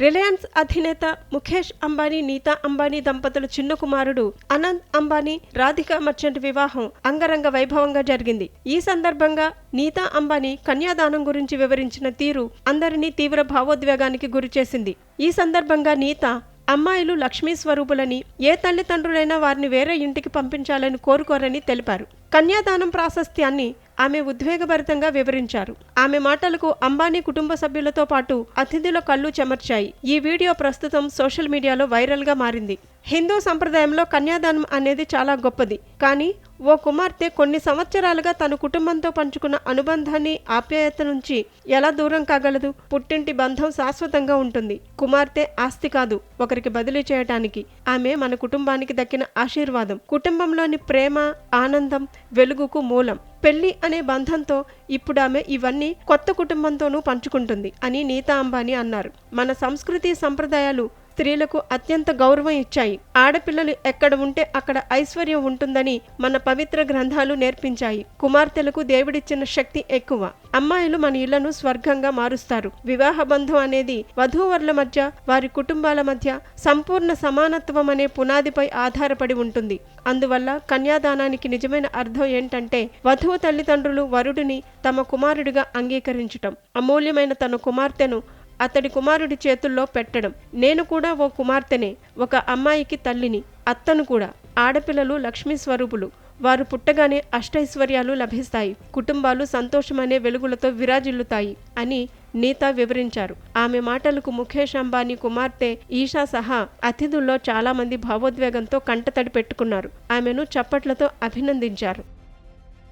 Reliance అధినేత ముఖేష్ అంబానీ నీతా అంబానీ దంపతుల చిన్న కుమారుడు అనంత్ అంబానీ రాధికా మర్చెంట్ వివాహం అంగరంగ వైభవంగా జరిగింది. ఈ సందర్భంగా నీతా అంబానీ కన్యాదానం గురించి వివరించిన తీరు అందరినీ తీవ్ర భావోద్వేగానికి గురిచేసింది. ఈ సందర్భంగా నీత అమ్మాయిలు లక్ష్మీ స్వరూపులని ఏ తల్లిదండ్రులైనా వారిని వేరే ఇంటికి పంపించాలని కోరుకోరని తెలిపారు. కన్యాదానం ప్రాశస్త్యాన్ని ఆమె ఉద్వేగభరితంగా వివరించారు. ఆమె మాటలకు అంబానీ కుటుంబ సభ్యులతో పాటు అతిథుల కళ్ళు చెమర్చాయి. ఈ వీడియో ప్రస్తుతం సోషల్ మీడియాలో వైరల్గా మారింది. హిందూ సంప్రదాయంలో కన్యాదానం అనేది చాలా గొప్పది. కానీ ఓ కుమార్తె కొన్ని సంవత్సరాలుగా తన కుటుంబంతో పంచుకున్న అనుబంధాన్ని ఆప్యాయత నుంచి ఎలా దూరం కాగలదు? పుట్టింటి బంధం శాశ్వతంగా ఉంటుంది. కుమార్తె ఆస్తి కాదు ఒకరికి బదిలీ చేయటానికి. ఆమె మన కుటుంబానికి దక్కిన ఆశీర్వాదం. కుటుంబంలోని ప్రేమ ఆనందం వెలుగుకు మూలం. పెళ్ళి అనే బంధంతో ఇప్పుడు ఆమె ఇవన్నీ కొత్త కుటుంబంతోనూ పంచుకుంటుంది అని నీతా అంబానీ అన్నారు. మన సంస్కృతి సంప్రదాయాలు స్త్రీలకు అత్యంత గౌరవం ఇచ్చాయి. ఆడపిల్లలు ఎక్కడ ఉంటే అక్కడ ఐశ్వర్యం ఉంటుందని మన పవిత్ర గ్రంథాలు నేర్పించాయి. కుమార్తెలకు దేవుడిచ్చిన శక్తి ఎక్కువ. అమ్మాయిలు మన ఇళ్ళను స్వర్గంగా మారుస్తారు. వివాహ బంధం అనేది వధూవరుల మధ్య వారి కుటుంబాల మధ్య సంపూర్ణ సమానత్వం అనే పునాదిపై ఆధారపడి ఉంటుంది. అందువల్ల కన్యాదానానికి నిజమైన అర్థం ఏంటంటే వధువు తల్లిదండ్రులు వరుడిని తమ కుమారుడిగా అంగీకరించటం. అమూల్యమైన తన కుమార్తెను అతడి కుమారుడి చేతుల్లో పెట్టడం. నేను కూడా ఓ కుమార్తెనే ఒక అమ్మాయికి తల్లిని అత్తను కూడా. ఆడపిల్లలు లక్ష్మీ స్వరూపులు. వారు పుట్టగానే అష్టైశ్వర్యాలు లభిస్తాయి. కుటుంబాలు సంతోషమనే వెలుగులతో విరాజిల్లుతాయి అని నీతా వివరించారు. ఆమె మాటలకు ముఖేష్ అంబానీ కుమార్తె ఈషా సహా అతిథుల్లో చాలామంది భావోద్వేగంతో కంటతడి పెట్టుకున్నారు. ఆమెను చప్పట్లతో అభినందించారు.